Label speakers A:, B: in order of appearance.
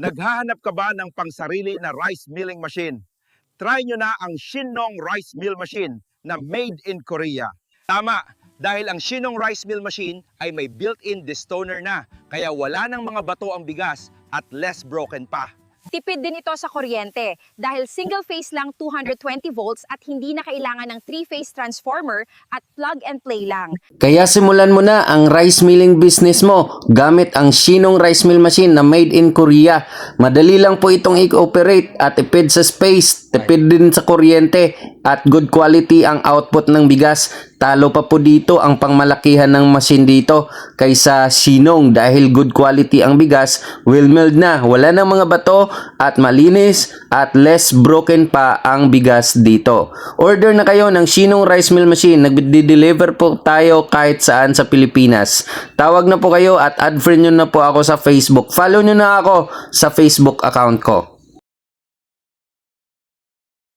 A: Naghahanap ka ba ng pangsarili na rice milling machine? Try nyo na ang Shinong Rice Mill Machine na made in Korea. Tama, dahil ang Shinong Rice Mill Machine ay may built-in destoner na, kaya wala ng mga bato ang bigas at less broken pa.
B: Tipid din ito sa kuryente dahil single phase lang 220 volts at hindi na kailangan ng three-phase transformer at plug and play lang.
C: Kaya simulan mo na ang rice milling business mo gamit ang Shinong Rice Mill Machine na made in Korea. Madali lang po itong i-operate at tipid sa space, tipid din sa kuryente at good quality ang output ng bigas. Talo pa po dito ang pangmalakihan ng machine dito kaysa Shinong dahil good quality ang bigas, well milled na, wala ng mga bato at malinis at less broken pa ang bigas dito. Order na kayo ng Shinong Rice Mill Machine, nagde-deliver po tayo kahit saan sa Pilipinas. Tawag na po kayo at add friend nyo na po ako sa Facebook. Follow nyo na ako sa Facebook account ko.